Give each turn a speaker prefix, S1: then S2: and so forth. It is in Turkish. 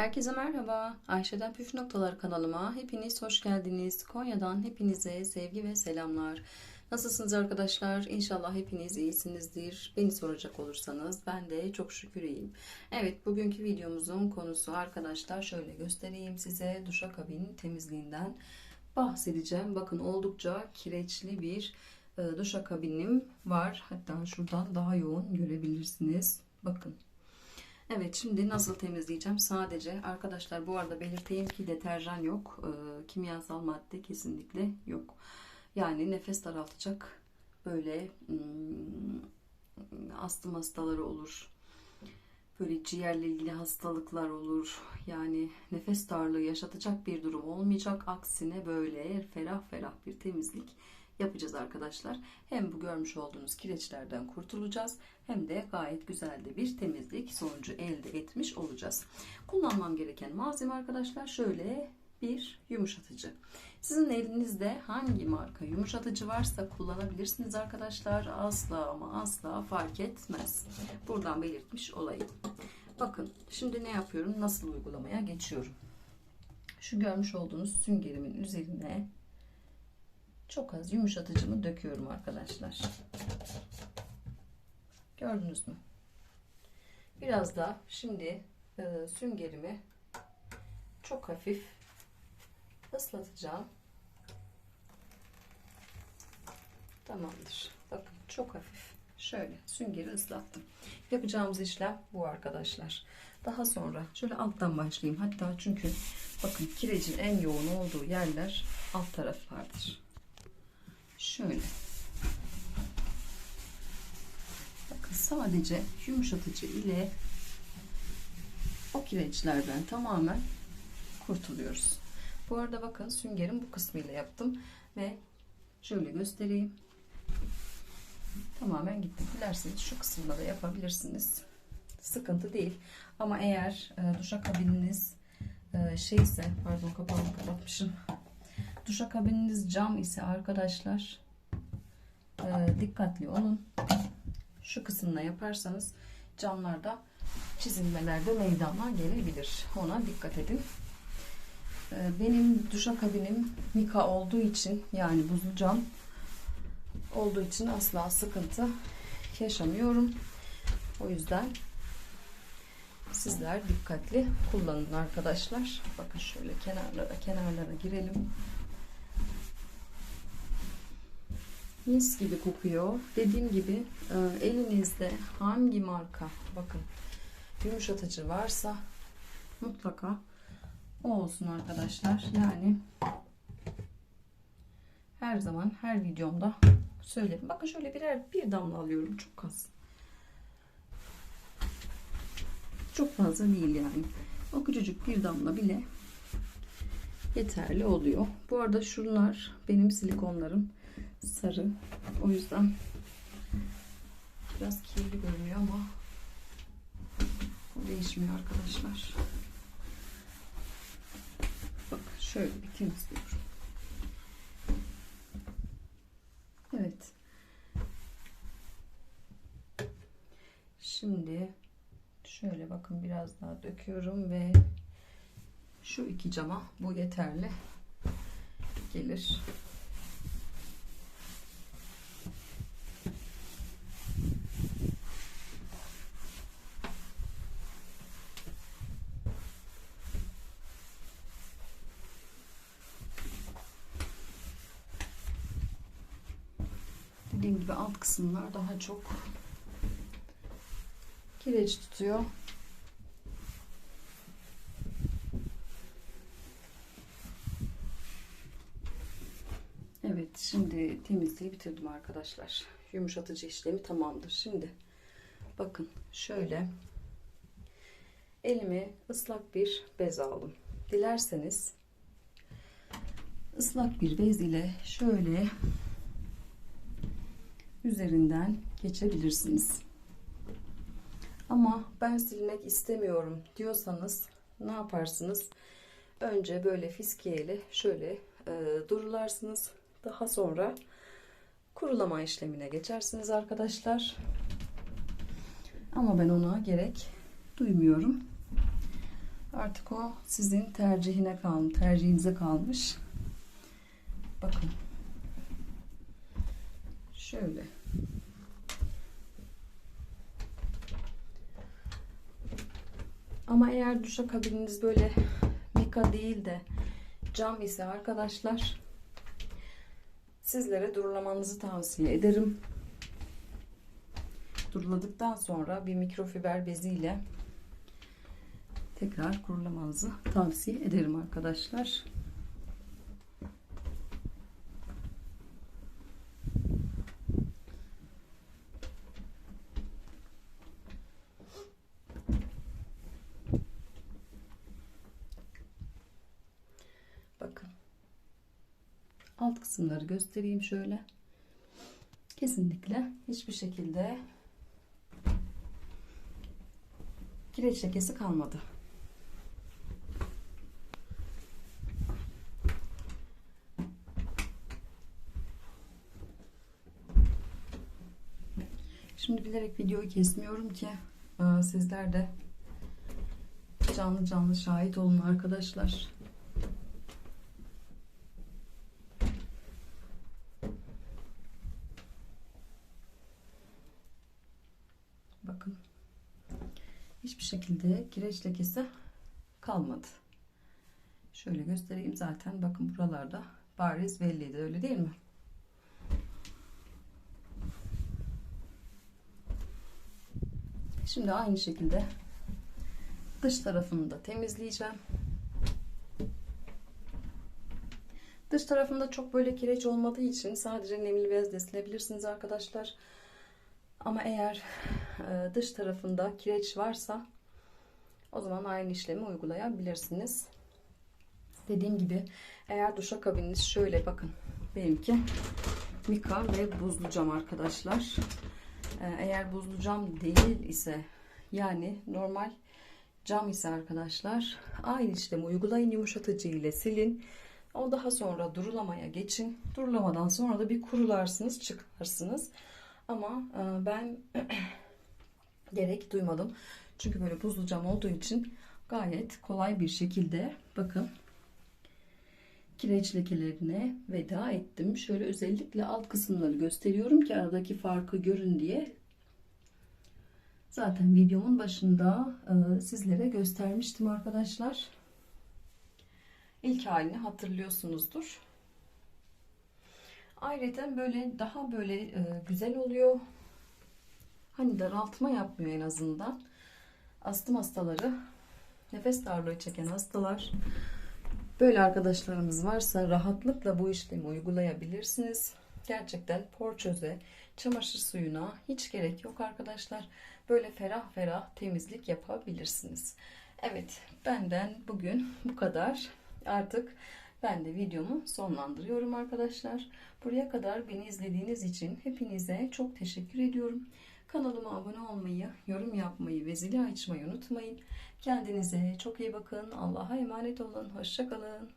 S1: Herkese merhaba. Ayşe'den Püf Noktalar kanalıma hepiniz hoş geldiniz. Konya'dan hepinize sevgi ve selamlar. Nasılsınız arkadaşlar? İnşallah hepiniz iyisinizdir. Beni soracak olursanız ben de çok şükür iyiyim. Evet bugünkü videomuzun konusu arkadaşlar şöyle göstereyim size duşakabin temizliğinden bahsedeceğim. Bakın oldukça kireçli bir e, duşakabinim var. Hatta şuradan daha yoğun görebilirsiniz. Bakın Evet şimdi nasıl temizleyeceğim? Sadece arkadaşlar bu arada belirteyim ki deterjan yok. E, kimyasal madde kesinlikle yok. Yani nefes daraltacak böyle hmm, astım hastaları olur. Böyle ciğerle ilgili hastalıklar olur. Yani nefes darlığı yaşatacak bir durum olmayacak. Aksine böyle ferah ferah bir temizlik yapacağız arkadaşlar. Hem bu görmüş olduğunuz kireçlerden kurtulacağız hem de gayet güzel de bir temizlik sonucu elde etmiş olacağız. Kullanmam gereken malzeme arkadaşlar şöyle bir yumuşatıcı. Sizin elinizde hangi marka yumuşatıcı varsa kullanabilirsiniz arkadaşlar. Asla ama asla fark etmez. Buradan belirtmiş olayım. Bakın şimdi ne yapıyorum? Nasıl uygulamaya geçiyorum? Şu görmüş olduğunuz süngerimin üzerine çok az yumuşatıcımı döküyorum arkadaşlar. Gördünüz mü? Biraz da şimdi e, süngerimi çok hafif ıslatacağım. Tamamdır. Bakın çok hafif. Şöyle süngeri ıslattım. Yapacağımız işlem bu arkadaşlar. Daha sonra şöyle alttan başlayayım. Hatta çünkü bakın kirecin en yoğun olduğu yerler alt taraflardır. Şöyle. Bakın sadece yumuşatıcı ile o kireçlerden tamamen kurtuluyoruz. Bu arada bakın süngerin bu kısmıyla yaptım ve şöyle göstereyim. Tamamen gitti. Dilerseniz şu kısımda da yapabilirsiniz. Sıkıntı değil. Ama eğer e, duşakabininiz e, şeyse pardon kapağını kapatmışım duşakabininiz cam ise arkadaşlar e, dikkatli olun. Şu kısımla yaparsanız camlarda çizilmelerde meydana gelebilir. Ona dikkat edin. E, benim duşakabinim mika olduğu için yani buzlu cam olduğu için asla sıkıntı yaşamıyorum. O yüzden sizler dikkatli kullanın arkadaşlar. Bakın şöyle kenarlara kenarlara girelim. Mis gibi kokuyor. Dediğim gibi e, elinizde hangi marka bakın yumuşatıcı varsa mutlaka o olsun arkadaşlar. Yani her zaman her videomda söylerim. Bakın şöyle birer bir damla alıyorum. Çok az. Çok fazla değil yani. O küçücük bir damla bile yeterli oluyor. Bu arada şunlar benim silikonlarım sarı. O yüzden biraz kirli görünüyor ama değişmiyor arkadaşlar. Bak şöyle bir temizliyorum. Evet. Şimdi şöyle bakın biraz daha döküyorum ve şu iki cama bu yeterli gelir. Dediğim gibi alt kısımlar daha çok kireç tutuyor. Evet şimdi temizliği bitirdim arkadaşlar. Yumuşatıcı işlemi tamamdır. Şimdi bakın şöyle elime ıslak bir bez aldım. Dilerseniz ıslak bir bez ile şöyle üzerinden geçebilirsiniz. Ama ben silmek istemiyorum diyorsanız ne yaparsınız? Önce böyle fiskiyeyle şöyle e, durularsınız. Daha sonra kurulama işlemine geçersiniz arkadaşlar. Ama ben ona gerek duymuyorum. Artık o sizin tercihine kalmış, tercihinize kalmış. Bakın. Şöyle. Ama eğer duşakabininiz böyle mika değil de cam ise arkadaşlar sizlere durulamanızı tavsiye ederim. Duruladıktan sonra bir mikrofiber beziyle tekrar kurulamanızı tavsiye ederim arkadaşlar. Bakın. Alt kısımları göstereyim şöyle. Kesinlikle hiçbir şekilde kireç lekesi kalmadı. Şimdi bilerek videoyu kesmiyorum ki e, sizler de canlı canlı şahit olun arkadaşlar. Bakın. Hiçbir şekilde kireç lekesi kalmadı. Şöyle göstereyim zaten. Bakın buralarda bariz belliydi. Öyle değil mi? Şimdi aynı şekilde dış tarafını da temizleyeceğim. Dış tarafında çok böyle kireç olmadığı için sadece nemli bezle silebilirsiniz arkadaşlar. Ama eğer dış tarafında kireç varsa o zaman aynı işlemi uygulayabilirsiniz. Dediğim gibi eğer duşakabininiz şöyle bakın benimki mika ve buzlu cam arkadaşlar. E, eğer buzlu cam değil ise yani normal cam ise arkadaşlar aynı işlemi uygulayın yumuşatıcı ile silin. O daha sonra durulamaya geçin. Durulamadan sonra da bir kurularsınız çıkarsınız. Ama e, ben gerek duymadım. Çünkü böyle buzlu cam olduğu için gayet kolay bir şekilde bakın kireç lekelerine veda ettim. Şöyle özellikle alt kısımları gösteriyorum ki aradaki farkı görün diye. Zaten videomun başında e, sizlere göstermiştim arkadaşlar. İlk halini hatırlıyorsunuzdur. Ayrıca böyle daha böyle e, güzel oluyor. Hani daraltma yapmıyor en azından. Astım hastaları, nefes darlığı çeken hastalar, böyle arkadaşlarımız varsa rahatlıkla bu işlemi uygulayabilirsiniz. Gerçekten porçöze, çamaşır suyuna hiç gerek yok arkadaşlar. Böyle ferah ferah temizlik yapabilirsiniz. Evet, benden bugün bu kadar. Artık ben de videomu sonlandırıyorum arkadaşlar. Buraya kadar beni izlediğiniz için hepinize çok teşekkür ediyorum. Kanalıma abone olmayı, yorum yapmayı ve zili açmayı unutmayın. Kendinize çok iyi bakın. Allah'a emanet olun. Hoşçakalın.